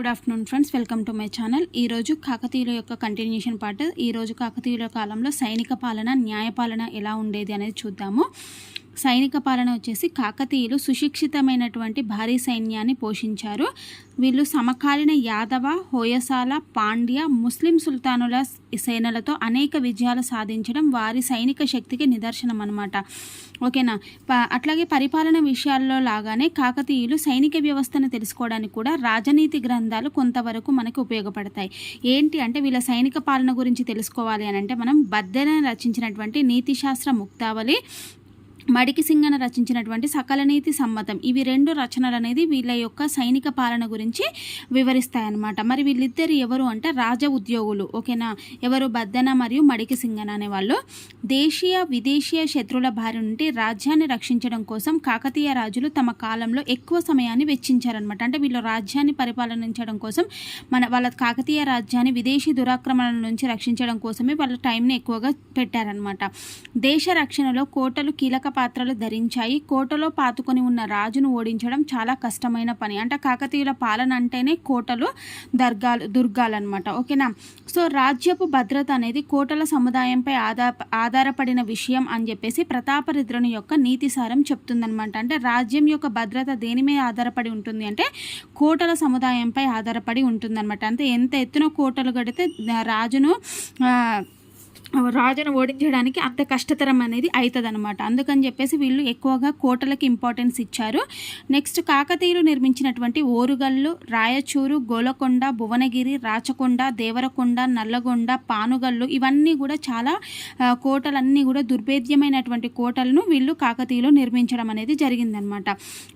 Good afternoon friends welcome to my channel ఈరోజు కాకతీయుల యొక్క కంటిన్యూషన్ పార్ట్ ఈరోజు కాకతీయుల కాలంలో సైనిక పాలన న్యాయపాలన ఎలా ఉండేది అనేది చూద్దాము. సైనిక పాలన వచ్చేసి కాకతీయులు సుశిక్షితమైనటువంటి భారీ సైన్యాన్ని పోషించారు. వీళ్ళు సమకాలీన యాదవ హోయసాల పాండ్య ముస్లిం సుల్తానుల సేనలతో అనేక విజయాలు సాధించడం వారి సైనిక శక్తికి నిదర్శనం అనమాట ఓకేనా? ప- అట్లాగే పరిపాలన విషయాల్లో లాగానే కాకతీయులు సైనిక వ్యవస్థను తెలుసుకోవడానికి కూడా రాజనీతి గ్రంథాలు కొంతవరకు మనకు ఉపయోగపడతాయి. ఏంటి అంటే వీళ్ళ సైనిక పాలన గురించి తెలుసుకోవాలి అని అంటే మనం బద్దెన రచించినటువంటి నీతిశాస్త్ర ముక్తావళి మడికి సింగన రచించినటువంటి సకలనీతి సమ్మతం. ఇవి రెండు రచనలు అనేది వీళ్ళ యొక్క సైనిక పాలన గురించి వివరిస్తాయన్నమాట. మరి వీళ్ళిద్దరు ఎవరు అంటే రాజ ఉద్యోగులు. ఓకేనా? ఎవరు బద్దన మరియు మడికి సింగన అనేవాళ్ళు. దేశీయ విదేశీయ శత్రుల బారి నుండి రాజ్యాన్ని రక్షించడం కోసం కాకతీయ రాజులు తమ కాలంలో ఎక్కువ సమయాన్ని వెచ్చించారనమాట అంటే వీళ్ళు రాజ్యాన్ని పరిపాలించడం కోసం మన వాళ్ళ కాకతీయ రాజ్యాన్ని విదేశీ దురాక్రమణల నుంచి రక్షించడం కోసమే వాళ్ళ టైంని ఎక్కువగా పెట్టారనమాట దేశ రక్షణలో కోటలు కీలక పాత్రలు ధరించాయి. కోటలో పాతుకొని ఉన్న రాజును ఓడించడం చాలా కష్టమైన పని. అంటే కాకతీయుల పాలన అంటేనే కోటలు దర్గాలు దుర్గాలన్నమాట. ఓకేనా? సో రాజ్యపు భద్రత అనేది కోటల సముదాయంపై ఆధార ఆధారపడిన విషయం అని చెప్పేసి ప్రతాపరుద్రుని యొక్క నీతిసారం చెప్తుందనమాట అంటే రాజ్యం యొక్క భద్రత దేని మీద ఆధారపడి ఉంటుంది అంటే కోటల సముదాయంపై ఆధారపడి ఉంటుందన్నమాట. అంటే ఎంత ఎత్తున కోటలు కడితే రాజును ఆ, రాజును ఓడించడానికి అంత కష్టతరం అనేది అవుతుంది అనమాట అందుకని చెప్పేసి వీళ్ళు ఎక్కువగా కోటలకు ఇంపార్టెన్స్ ఇచ్చారు. నెక్స్ట్ కాకతీయులు నిర్మించినటువంటి ఓరుగల్లు రాయచూరు గోలకొండ భువనగిరి రాచకొండ దేవరకొండ నల్లగొండ పానుగల్లు ఇవన్నీ కూడా చాలా కోటలన్నీ కూడా దుర్భేద్యమైనటువంటి కోటలను వీళ్ళు కాకతీయులు నిర్మించడం అనేది జరిగిందనమాట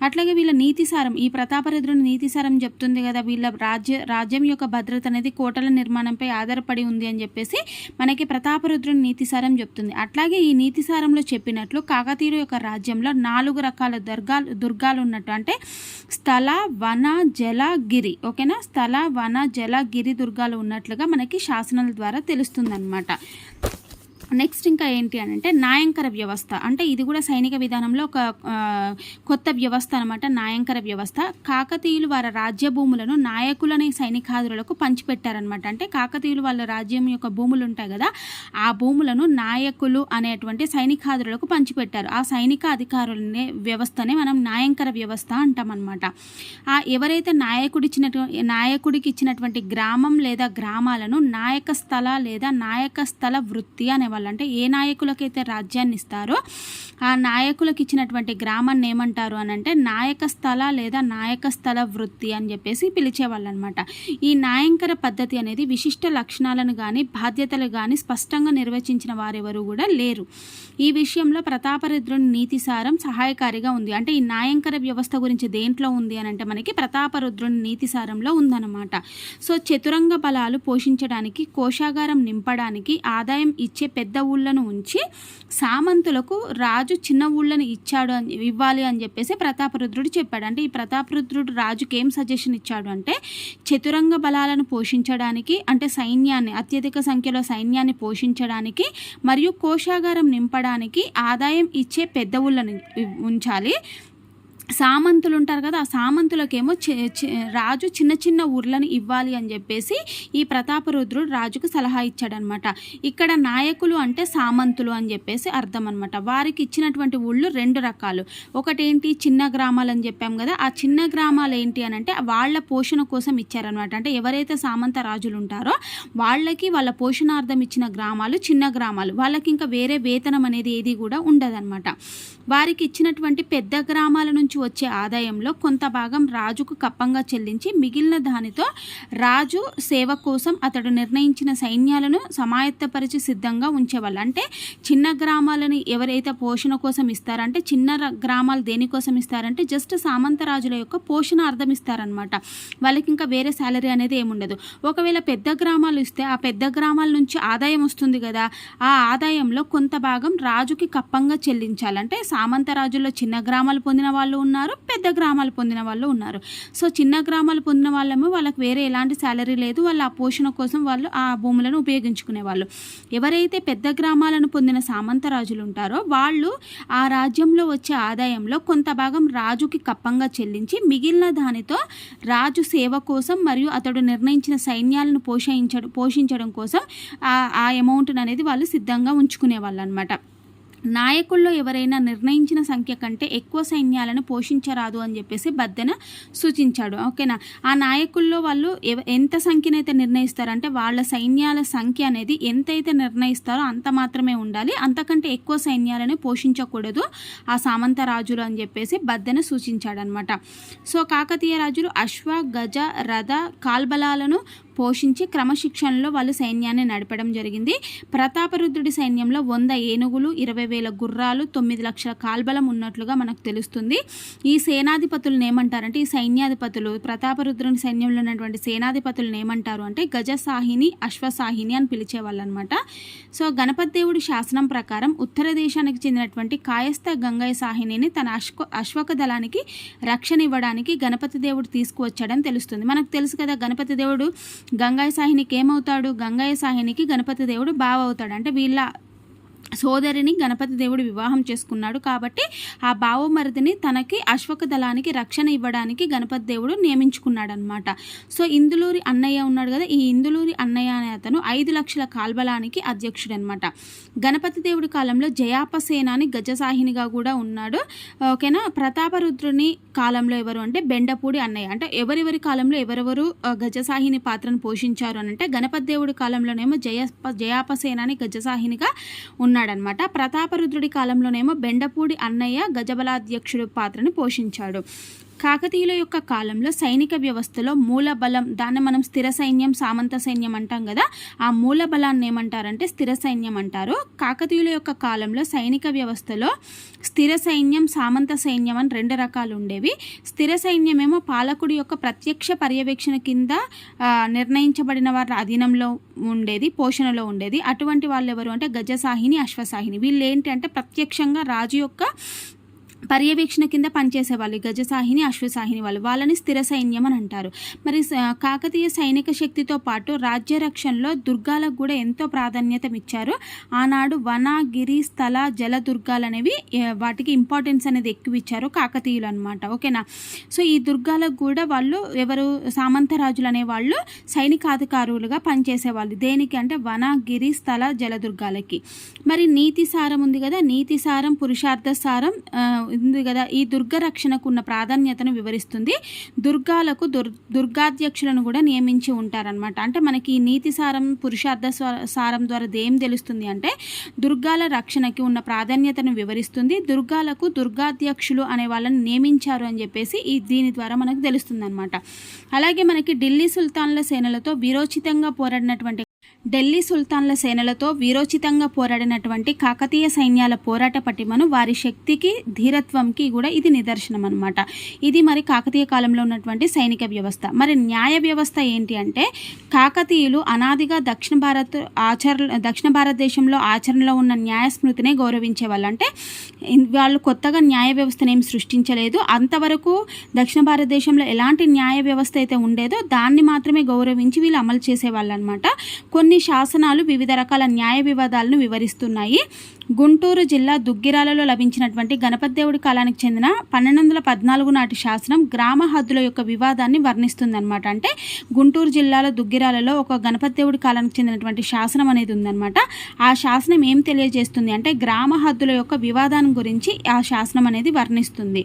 అట్లాగే వీళ్ళ నీతిసారం ఈ ప్రతాపరుద్రుని నీతిసారం చెప్తుంది కదా వీళ్ళ రాజ్య రాజ్యం యొక్క భద్రత అనేది కోటల నిర్మాణంపై ఆధారపడి ఉంది అని చెప్పేసి మనకి శాపరుద్రుని నీతిసారం చెప్తుంది. అట్లాగే ఈ నీతిసారంలో చెప్పినట్లు కాకతీయుల యొక్క రాజ్యంలో నాలుగు రకాల దుర్గాలు దుర్గాలు ఉన్నట్టు. అంటే స్థల వన జల గిరి. ఓకేనా? స్థల వన జల గిరి దుర్గాలు ఉన్నట్లుగా మనకి శాసనాల ద్వారా తెలుస్తుందన్నమాట. నెక్స్ట్ ఇంకా ఏంటి అని అంటే నాయంకర వ్యవస్థ. అంటే ఇది కూడా సైనిక విధానంలో ఒక కొత్త వ్యవస్థ అనమాట నాయంకర వ్యవస్థ. కాకతీయులు వారి రాజ్య భూములను నాయకులనే సైనికాదులకు పంచిపెట్టారనమాట అంటే కాకతీయులు వాళ్ళ రాజ్యం యొక్క భూములు ఉంటాయి కదా ఆ భూములను నాయకులు అనేటువంటి సైనికాదులకు పంచిపెట్టారు. ఆ సైనిక అధికారులనే వ్యవస్థనే మనం నాయంకర వ్యవస్థ అంటామన్నమాట. ఆ ఎవరైతే నాయకుడిచ్చినటు నాయకుడికి ఇచ్చినటువంటి గ్రామం లేదా గ్రామాలను నాయక స్థల లేదా నాయక స్థల వృత్తి వాళ్ళు అంటే ఏ నాయకులకైతే రాజ్యాన్ని ఇస్తారో ఆ నాయకులకు ఇచ్చినటువంటి గ్రామాన్ని ఏమంటారు అని అంటే నాయక స్థల లేదా నాయక స్థల వృత్తి అని చెప్పేసి పిలిచేవాళ్ళు అనమాట ఈ నాయంకర పద్ధతి అనేది విశిష్ట లక్షణాలను కానీ బాధ్యతలు కానీ స్పష్టంగా నిర్వచించిన వారెవరు కూడా లేరు. ఈ విషయంలో ప్రతాపరుద్రుని నీతిసారం సహాయకారిగా ఉంది. అంటే ఈ నాయంకర వ్యవస్థ గురించి దేంట్లో ఉంది అని అంటే మనకి ప్రతాపరుద్రుని నీతిసారంలో ఉందన్నమాట. సో చతురంగ బలాలు పోషించడానికి కోశాగారం నింపడానికి ఆదాయం ఇచ్చే పెద్ద ఊళ్ళను ఉంచి సామంతులకు రాజు చిన్న ఊళ్ళను ఇచ్చాడు అని ఇవ్వాలి అని చెప్పేసి ప్రతాపరుద్రుడు చెప్పాడు. అంటే ఈ ప్రతాపరుద్రుడు రాజుకి ఏం సజెషన్ ఇచ్చాడు అంటే చతురంగ బలాలను పోషించడానికి అంటే సైన్యాన్ని అత్యధిక సంఖ్యలో సైన్యాన్ని పోషించడానికి మరియు కోశాగారం నింపడానికి ఆదాయం ఇచ్చే పెద్ద ఊళ్ళను ఉంచాలి. సామంతులు ఉంటారు కదా ఆ సామంతులకేమో రాజు చిన్న చిన్న ఊర్లను ఇవ్వాలి అని చెప్పేసి ఈ ప్రతాపరుద్రుడు రాజుకు సలహా ఇచ్చాడనమాట. ఇక్కడ నాయకులు అంటే సామంతులు అని చెప్పేసి అర్థం అనమాట వారికి ఇచ్చినటువంటి ఊళ్ళు రెండు రకాలు. ఒకటేంటి? చిన్న గ్రామాలు అని చెప్పాం కదా ఆ చిన్న గ్రామాలు ఏంటి అని అంటే వాళ్ళ పోషణ కోసం ఇచ్చారనమాట. అంటే ఎవరైతే సామంత రాజులు ఉంటారో వాళ్ళకి వాళ్ళ పోషణార్థం ఇచ్చిన గ్రామాలు చిన్న గ్రామాలు. వాళ్ళకి ఇంకా వేరే వేతనం అనేది ఏది కూడా ఉండదన్నమాట వారికి ఇచ్చినటువంటి పెద్ద గ్రామాల నుంచి వచ్చే ఆదాయంలో కొంత భాగం రాజుకు కప్పంగా చెల్లించి మిగిలిన దానితో రాజు సేవ కోసం అతడు నిర్ణయించిన సైన్యాలను సమాయత్తపరిచి సిద్ధంగా ఉంచేవాళ్ళు. అంటే చిన్న గ్రామాలను ఎవరైతే పోషణ కోసం ఇస్తారంటే చిన్న గ్రామాలు దేనికోసం ఇస్తారంటే జస్ట్ సామంత రాజుల యొక్క పోషణ అర్థం ఇస్తారనమాట వాళ్ళకి ఇంకా వేరే శాలరీ అనేది ఏముండదు ఒకవేళ పెద్ద గ్రామాలు ఇస్తే ఆ పెద్ద గ్రామాల నుంచి ఆదాయం వస్తుంది కదా ఆ ఆదాయంలో కొంత భాగం రాజుకి కప్పంగా చెల్లించాలంటే సామంత రాజుల్లో చిన్న గ్రామాలు పొందిన వాళ్ళు ఉన్నారు పెద్ద గ్రామాలు పొందిన వాళ్ళు ఉన్నారు. సో చిన్న గ్రామాలు పొందిన వాళ్ళము వాళ్ళకి వేరే ఎలాంటి శాలరీ లేదు. వాళ్ళు ఆ పోషణ కోసం వాళ్ళు ఆ భూములను ఉపయోగించుకునే వాళ్ళు. ఎవరైతే పెద్ద గ్రామాలను పొందిన సామంత రాజులు ఉంటారో వాళ్ళు ఆ రాజ్యంలో వచ్చే ఆదాయంలో కొంత భాగం రాజుకి కప్పంగా చెల్లించి మిగిలిన దానితో రాజు సేవ కోసం మరియు అతడు నిర్ణయించిన సైన్యాలను పోషించడం పోషించడం కోసం ఆ అమౌంట్ని అమౌంట్ అనేది వాళ్ళు సిద్ధంగా ఉంచుకునేవాళ్ళు అనమాట నాయకుల్లో ఎవరైనా నిర్ణయించిన సంఖ్య కంటే ఎక్కువ సైన్యాలను పోషించరాదు అని చెప్పేసి బద్దెన సూచించాడు. ఓకేనా? ఆ నాయకుల్లో వాళ్ళు ఎవ- ఎంత సంఖ్యనైతే నిర్ణయిస్తారంటే వాళ్ళ సైన్యాల సంఖ్య అనేది ఎంతైతే నిర్ణయిస్తారో అంత మాత్రమే ఉండాలి. అంతకంటే ఎక్కువ సైన్యాలను పోషించకూడదు ఆ సామంత రాజులు అని చెప్పేసి బద్దెన సూచించాడనమాట సో కాకతీయ రాజులు అశ్వ గజ రథ కాల్బలాలను పోషించి క్రమశిక్షణలో వాళ్ళు సైన్యాన్ని నడపడం జరిగింది. ప్రతాపరుద్రుడి సైన్యంలో వంద ఏనుగులు ఇరవై వేల గుర్రాలు తొమ్మిది లక్షల కాల్బలం ఉన్నట్లుగా మనకు తెలుస్తుంది. ఈ సేనాధిపతులను ఏమంటారంటే ఈ సైన్యాధిపతులు ప్రతాపరుద్రుని సైన్యంలో ఉన్నటువంటి సేనాధిపతులను ఏమంటారు అంటే గజసాహిని అశ్వసాహిని అని పిలిచేవాళ్ళు అనమాట సో గణపతి దేవుడి శాసనం ప్రకారం ఉత్తర దేశానికి చెందినటువంటి కాయస్థ గంగయ్య సాహినిని తన అశ్వ అశ్వక దళానికి రక్షణ ఇవ్వడానికి గణపతి దేవుడు తీసుకువచ్చాడని తెలుస్తుంది. మనకు తెలుసు కదా గణపతి దేవుడు గంగాయ సాహినికి ఏమవుతాడు? గంగాయ సాహినికి గణపతి దేవుడు బావ అవుతాడు అంటే వీళ్ళ సోదరిని గణపతి దేవుడు వివాహం చేసుకున్నాడు కాబట్టి ఆ బావమరిదిని తనకి అశ్వక దళానికి రక్షణ ఇవ్వడానికి గణపతి దేవుడు నియమించుకున్నాడు అనమాట సో ఇందులూరి అన్నయ్య ఉన్నాడు కదా ఈ ఇందులూరి అన్నయ్య అనే అతను ఐదు లక్షల కాల్బలానికి అధ్యక్షుడు అనమాట గణపతి దేవుడి కాలంలో జయాపసేన అని గజసాహినిగా కూడా ఉన్నాడు. ఓకేనా? ప్రతాపరుద్రుని కాలంలో ఎవరు అంటే బెండపూడి అన్నయ్య. అంటే ఎవరెవరి కాలంలో ఎవరెవరు గజసాహిని పాత్రను పోషించారు అని అంటే గణపతి దేవుడి కాలంలోనేమో జయ జయాపసేన అని గజసాహినిగా ఉన్నాడనమాట. ప్రతాపరుద్రుడి కాలంలోనేమో బెండపూడి అన్నయ్య గజబలాధ్యక్షుడు పాత్రను పోషించాడు. కాకతీయుల యొక్క కాలంలో సైనిక వ్యవస్థలో మూల బలం దాన్ని మనం స్థిర సైన్యం సామంత సైన్యం అంటాం కదా ఆ మూల బలాన్ని ఏమంటారంటే స్థిర సైన్యం అంటారు. కాకతీయుల యొక్క కాలంలో సైనిక వ్యవస్థలో స్థిర సైన్యం సామంత సైన్యం అని రెండు రకాలు ఉండేవి. స్థిర సైన్యం ఏమో పాలకుడి యొక్క ప్రత్యక్ష పర్యవేక్షణ కింద నిర్ణయించబడిన వారి అధీనంలో ఉండేది పోషణలో ఉండేది. అటువంటి వాళ్ళు ఎవరు అంటే గజసాహిని అశ్వసాహిని. వీళ్ళు ఏంటి అంటే ప్రత్యక్షంగా రాజు యొక్క పర్యవేక్షణ కింద పనిచేసేవాళ్ళు గజసాహిని అశ్వసాహిని వాళ్ళు. వాళ్ళని స్థిర సైన్యం అని అంటారు. మరి స- కాకతీయ సైనిక శక్తితో పాటు రాజ్య రక్షణలో దుర్గాలకు కూడా ఎంతో ప్రాధాన్యత ఇచ్చారు. ఆనాడు వన గిరి స్థల జల దుర్గాలు అనేవి వాటికి ఇంపార్టెన్స్ అనేది ఎక్కువ ఇచ్చారు కాకతీయులు అనమాట ఓకేనా? సో ఈ దుర్గాలకు కూడా వాళ్ళు ఎవరు సామంతరాజులు అనే వాళ్ళు సైనికాధికారులుగా పనిచేసేవాళ్ళు. దేనికి అంటే వన గిరి స్థల జల దుర్గాలకి. మరి నీతి సారం ఉంది కదా? నీతి సారం పురుషార్థ సారం ఉంది కదా ఈ దుర్గ రక్షణకు ఉన్న ప్రాధాన్యతను వివరిస్తుంది. దుర్గాలకు దుర్ దుర్గాధ్యక్షులను కూడా నియమించి ఉంటారనమాట అంటే మనకి ఈ నీతి సారం పురుషార్థ సారం ద్వారా ఏం తెలుస్తుంది అంటే దుర్గాల రక్షణకి ఉన్న ప్రాధాన్యతను వివరిస్తుంది. దుర్గాలకు దుర్గాధ్యక్షులు అనే వాళ్ళని నియమించారు అని చెప్పేసి ఈ దీని ద్వారా మనకు తెలుస్తుంది అనమాట అలాగే మనకి ఢిల్లీ సుల్తాన్ల సేనలతో విరోచితంగా పోరాడినటువంటి ఢిల్లీ సుల్తాన్ల సేనలతో వీరోచితంగా పోరాడినటువంటి కాకతీయ సైన్యాల పోరాట పటిమను వారి శక్తికి ధీరత్వంకి కూడా ఇది నిదర్శనం అనమాట ఇది మరి కాకతీయ కాలంలో ఉన్నటువంటి సైనిక వ్యవస్థ. మరి న్యాయ వ్యవస్థ ఏంటి అంటే కాకతీయులు అనాదిగా దక్షిణ భారత్ ఆచరణ దక్షిణ భారతదేశంలో ఆచరణలో ఉన్న న్యాయ స్మృతినే గౌరవించే వాళ్ళు అంటే వాళ్ళు కొత్తగా న్యాయ వ్యవస్థను ఏం సృష్టించలేదు. అంతవరకు దక్షిణ భారతదేశంలో ఎలాంటి న్యాయ వ్యవస్థ అయితే ఉండేదో దాన్ని మాత్రమే గౌరవించి వీళ్ళు అమలు చేసేవాళ్ళు అనమాట కొన్ని శాసనాలు వివిధ రకాల న్యాయ వివాదాలను వివరిస్తున్నాయి. గుంటూరు జిల్లా దుగ్గిరాలలో లభించినటువంటి గణపతి దేవుడి కాలానికి చెందిన పన్నెండు వందల పద్నాలుగు నాటి శాసనం గ్రామ హద్దుల యొక్క వివాదాన్ని వర్ణిస్తుందన్నమాట. అంటే గుంటూరు జిల్లాలో దుగ్గిరాలలో ఒక గణపతి దేవుడి కాలానికి చెందినటువంటి శాసనం అనేది ఉందన్నమాట. ఆ శాసనం ఏం తెలియజేస్తుంది? అంటే గ్రామ హద్దుల యొక్క వివాదాన్ని గురించి ఆ శాసనం అనేది వర్ణిస్తుంది.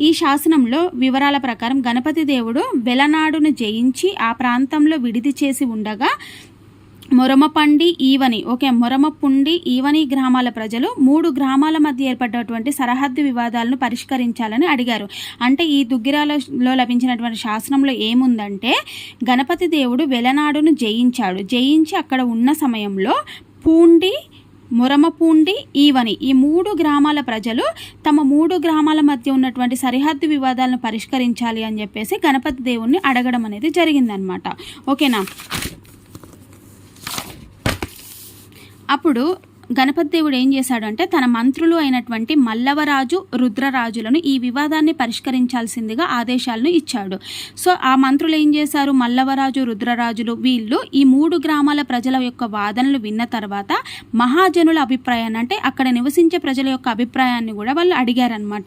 ఈ శాసనంలో వివరాల ప్రకారం గణపతి దేవుడు వెలనాడును జయించి ఆ ప్రాంతంలో విడిది చేసి ఉండగా మొరమపండి ఈవని. ఓకే మొరమపుండి ఈవని గ్రామాల ప్రజలు మూడు గ్రామాల మధ్య ఏర్పడ్డటువంటి సరిహద్దు వివాదాలను పరిష్కరించాలని అడిగారు. అంటే ఈ దుగ్గిరాలలో లభించినటువంటి శాసనంలో ఏముందంటే గణపతి దేవుడు వెలనాడును జయించాడు. జయించి అక్కడ ఉన్న సమయంలో పూండి మురమపూండి ఈవని ఈ మూడు గ్రామాల ప్రజలు తమ మూడు గ్రామాల మధ్య ఉన్నటువంటి సరిహద్దు వివాదాలను పరిష్కరించాలి అని చెప్పేసి గణపతి దేవుణ్ణి అడగడం అనేది జరిగిందనమాట ఓకేనా? అప్పుడు గణపతి దేవుడు ఏం చేశాడు అంటే తన మంత్రులు అయినటువంటి మల్లవరాజు రుద్రరాజులను ఈ వివాదాన్ని పరిష్కరించాల్సిందిగా ఆదేశాలను ఇచ్చాడు. సో ఆ మంత్రులు ఏం చేశారు? మల్లవరాజు రుద్రరాజులు వీళ్ళు ఈ మూడు గ్రామాల ప్రజల యొక్క వాదనలు విన్న తర్వాత మహాజనుల అభిప్రాయాన్ని అంటే అక్కడ నివసించే ప్రజల యొక్క అభిప్రాయాన్ని కూడా వాళ్ళు అడిగారనమాట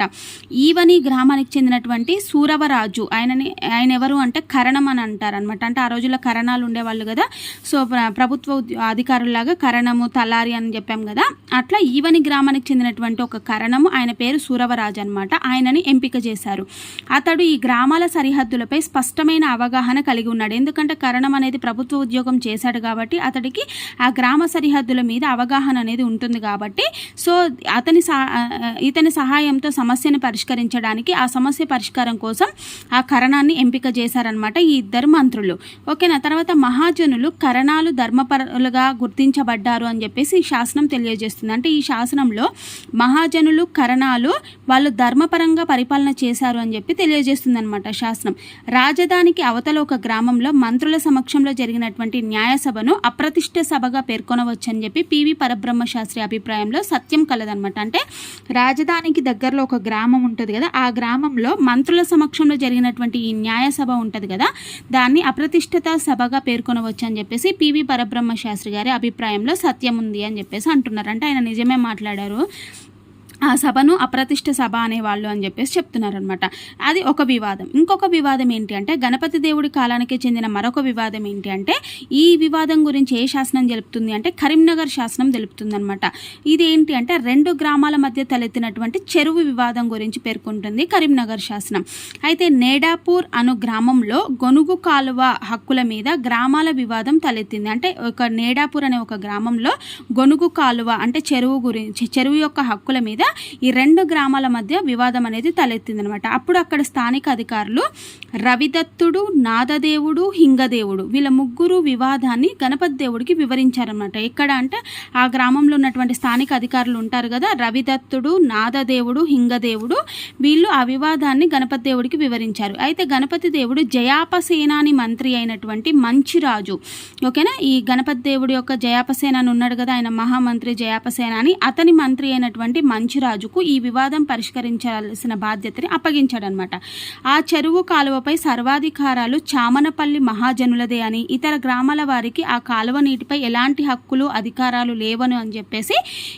ఈవని గ్రామానికి చెందినటువంటి సూరవరాజు ఆయనని ఆయన ఎవరు అంటే కరణం అని అంటారనమాట అంటే ఆ రోజుల్లో కరణాలు ఉండేవాళ్ళు కదా. సో ప్రభుత్వ ఉద్య- అధికారులాగా కరణము తలారి అని చెప్పి కదా. అట్లా ఈవని గ్రామానికి చెందినటువంటి ఒక కరణము ఆయన పేరు సూరవరాజు అనమాట ఆయనని ఎంపిక చేశారు. అతడు ఈ గ్రామాల సరిహద్దులపై స్పష్టమైన అవగాహన కలిగి ఉన్నాడు. ఎందుకంటే కరణం అనేది ప్రభుత్వ ఉద్యోగం చేశాడు కాబట్టి అతడికి ఆ గ్రామ సరిహద్దుల మీద అవగాహన అనేది ఉంటుంది కాబట్టి సో అతని సహా ఇతని సహాయంతో సమస్యను పరిష్కరించడానికి ఆ సమస్య పరిష్కారం కోసం ఆ కరణాన్ని ఎంపిక చేశారనమాట ఈ ఇద్దరు మంత్రులు. ఓకేనా? తర్వాత మహాజనులు కరణాలు ధర్మపరులుగా గుర్తించబడ్డారు అని చెప్పేసి శాసన శాసనం తెలియజేస్తుంది. అంటే ఈ శాసనంలో మహాజనులు కరణాలు వాళ్ళు ధర్మపరంగా పరిపాలన చేశారు అని చెప్పి తెలియజేస్తుంది అనమాట శాసనం. రాజధానికి అవతల ఒక గ్రామంలో మంత్రుల సమక్షంలో జరిగినటువంటి న్యాయ సభను అప్రతిష్ట సభగా పేర్కొనవచ్చని చెప్పి పివి పరబ్రహ్మ శాస్త్రి అభిప్రాయంలో సత్యం కలదనమాట అంటే రాజధానికి దగ్గరలో ఒక గ్రామం ఉంటుంది కదా ఆ గ్రామంలో మంత్రుల సమక్షంలో జరిగినటువంటి ఈ న్యాయ సభ ఉంటుంది కదా దాన్ని అప్రతిష్టత సభగా పేర్కొనవచ్చు అని చెప్పేసి పివి పరబ్రహ్మ శాస్త్రి గారి అభిప్రాయంలో సత్యం ఉంది అని చెప్పేసి అంటున్నారు. అంటే ఆయన నిజమే మాట్లాడారు. ఆ సభను అప్రతిష్ట సభ అనేవాళ్ళు అని చెప్పేసి చెప్తున్నారనమాట అది ఒక వివాదం. ఇంకొక వివాదం ఏంటి అంటే గణపతి దేవుడి కాలానికి చెందిన మరొక వివాదం ఏంటి అంటే ఈ వివాదం గురించి ఏ శాసనం తెలుపుతుంది అంటే కరీంనగర్ శాసనం తెలుపుతుంది అనమాట ఇది ఏంటి అంటే రెండు గ్రామాల మధ్య తలెత్తినటువంటి చెరువు వివాదం గురించి పేర్కొంటుంది కరీంనగర్ శాసనం. అయితే నేడాపూర్ అను గ్రామంలో గొనుగు కాలువ హక్కుల మీద గ్రామాల వివాదం తలెత్తింది. అంటే ఒక నేడాపూర్ అనే ఒక గ్రామంలో గొనుగు కాలువ అంటే చెరువు గురించి చెరువు యొక్క హక్కుల మీద ఈ రెండు గ్రామాల మధ్య వివాదం అనేది తలెత్తింది అనమాట అప్పుడు అక్కడ స్థానిక అధికారులు రవిదత్తుడు నాదదేవుడు హింగదేవుడు వీళ్ళ ముగ్గురు వివాదాన్ని గణపతి దేవుడికి వివరించారనమాట. ఎక్కడ అంటే ఆ గ్రామంలో ఉన్నటువంటి స్థానిక అధికారులు ఉంటారు కదా రవిదత్తుడు నాదదేవుడు హింగదేవుడు వీళ్ళు ఆ వివాదాన్ని గణపతి దేవుడికి వివరించారు. అయితే గణపతి దేవుడు జయాపసేనాని మంత్రి అయినటువంటి మంచిరాజు ఓకేనా? ఈ గణపతి దేవుడి యొక్క జయాపసేనాని ఉన్నాడు కదా ఆయన మహామంత్రి జయాపసేనాని అతని మంత్రి అయినటువంటి మంచి రాజుకు ఈ వివాదం పరిష్కరించాల్సిన బాధ్యతని అప్పగించాడనమాట. ఆ చెరువు కాలువపై సర్వాధికారాలు చామనపల్లి మహాజనులదే అని ఇతర గ్రామాల వారికి ఆ కాలువ నీటిపై ఎలాంటి హక్కులు అధికారాలు లేవను అని చెప్పేసి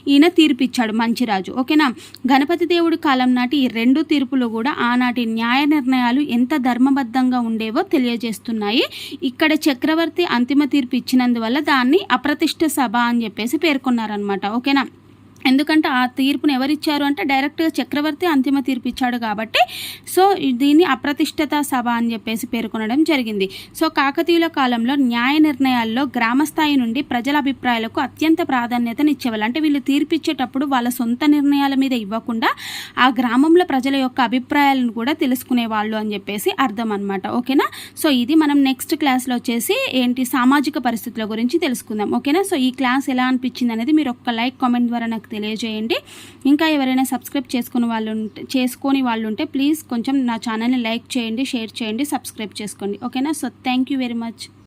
ఈయన తీర్పిచ్చాడు మంచిరాజు. ఓకేనా? గణపతి దేవుడి కాలం నాటి ఈ రెండు తీర్పులు కూడా ఆనాటి న్యాయ నిర్ణయాలు ఎంత ధర్మబద్ధంగా ఉండేవో తెలియజేస్తున్నాయి. ఇక్కడ చక్రవర్తి అంతిమ తీర్పు ఇచ్చినందువల్ల దాన్ని అప్రతిష్ట సభ అని చెప్పేసి పేర్కొన్నారనమాట. ఓకేనా? ఎందుకంటే ఆ తీర్పును ఎవరిచ్చారు అంటే డైరెక్ట్గా చక్రవర్తి అంతిమ తీర్పు ఇచ్చాడు కాబట్టి. సో దీన్ని అప్రతిష్ఠత సభ అని చెప్పేసి పేర్కొనడం జరిగింది. సో కాకతీయుల కాలంలో న్యాయ నిర్ణయాల్లో గ్రామస్థాయి నుండి ప్రజల అభిప్రాయాలకు అత్యంత ప్రాధాన్యతనిచ్చేవాళ్ళు. అంటే వీళ్ళు తీర్పిచ్చేటప్పుడు వాళ్ళ సొంత నిర్ణయాల మీద ఇవ్వకుండా ఆ గ్రామంలో ప్రజల యొక్క అభిప్రాయాలను కూడా తెలుసుకునే వాళ్ళు అని చెప్పేసి అర్థం అనమాట ఓకేనా? సో ఇది మనం నెక్స్ట్ క్లాస్లో వచ్చేసి ఏంటి సామాజిక పరిస్థితుల గురించి తెలుసుకుందాం. ఓకేనా? సో ఈ క్లాస్ ఎలా అనిపించింది అనేది మీరు ఒక్క లైక్ కామెంట్ ద్వారా నాకు తెలియజేయండి. ఇంకా ఎవరైనా సబ్స్క్రైబ్ చేసుకుని వాళ్ళు ఉంటే చేసుకొని వాళ్ళు ఉంటే ప్లీజ్ కొంచెం నా ఛానల్ని లైక్ చేయండి షేర్ చేయండి సబ్స్క్రైబ్ చేసుకోండి. ఓకేనా? So thank you very much